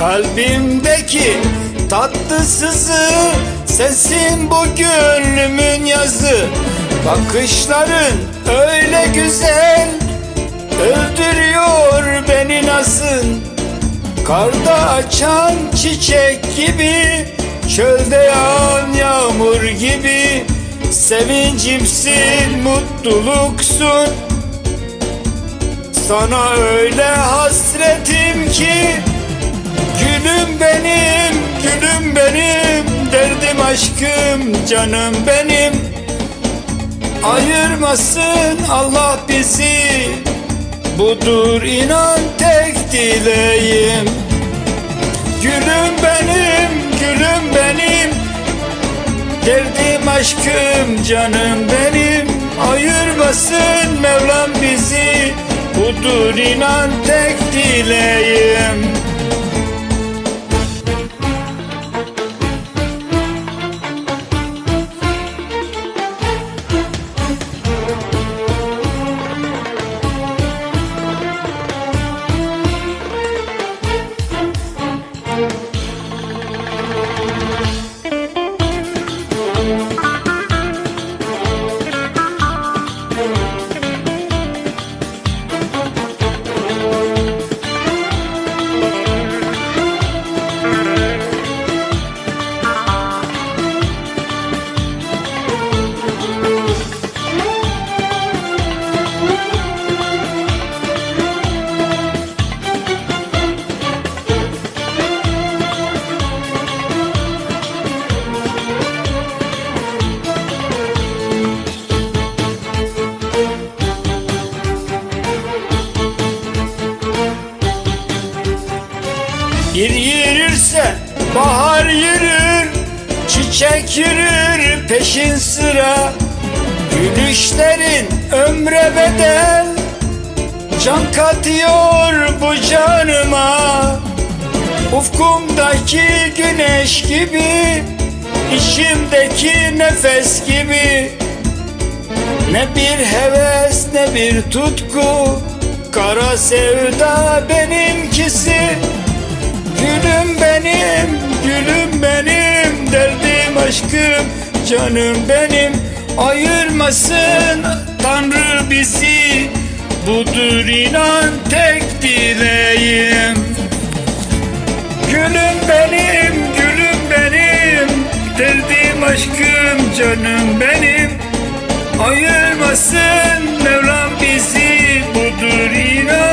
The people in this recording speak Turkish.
kalbimdeki tatlısızı Sensin bu gönlümün yazı. Bakışların öyle güzel Öldürüyor beni nasıl Karda açan çiçek gibi Çölde yağan yağmur gibi. Sevincimsin, mutluluksun. Sana öyle hasretim ki Gülüm benim, gülüm benim Derdim aşkım, canım benim. Ayırmasın Allah bizi Budur inan tek dileğim. Gülüm benim, gülüm benim Derdim aşkım, canım benim. Ayırmasın Mevlam bizi Budur inan tek dileğim Bir yürürse bahar yürür Çiçek yürür peşin sıra. Gülüşlerin ömre bedel Can katıyor bu canıma. Ufkumdaki güneş gibi içimdeki nefes gibi. Ne bir heves ne bir tutku Kara sevda benimkisi Gülüm benim, gülüm benim Derdim aşkım, canım benim. Ayırmasın Tanrı bizi Budur inan tek dileğim. Gülüm benim, gülüm benim Derdim aşkım, canım benim. Ayırmasın Mevlam bizi Budur inan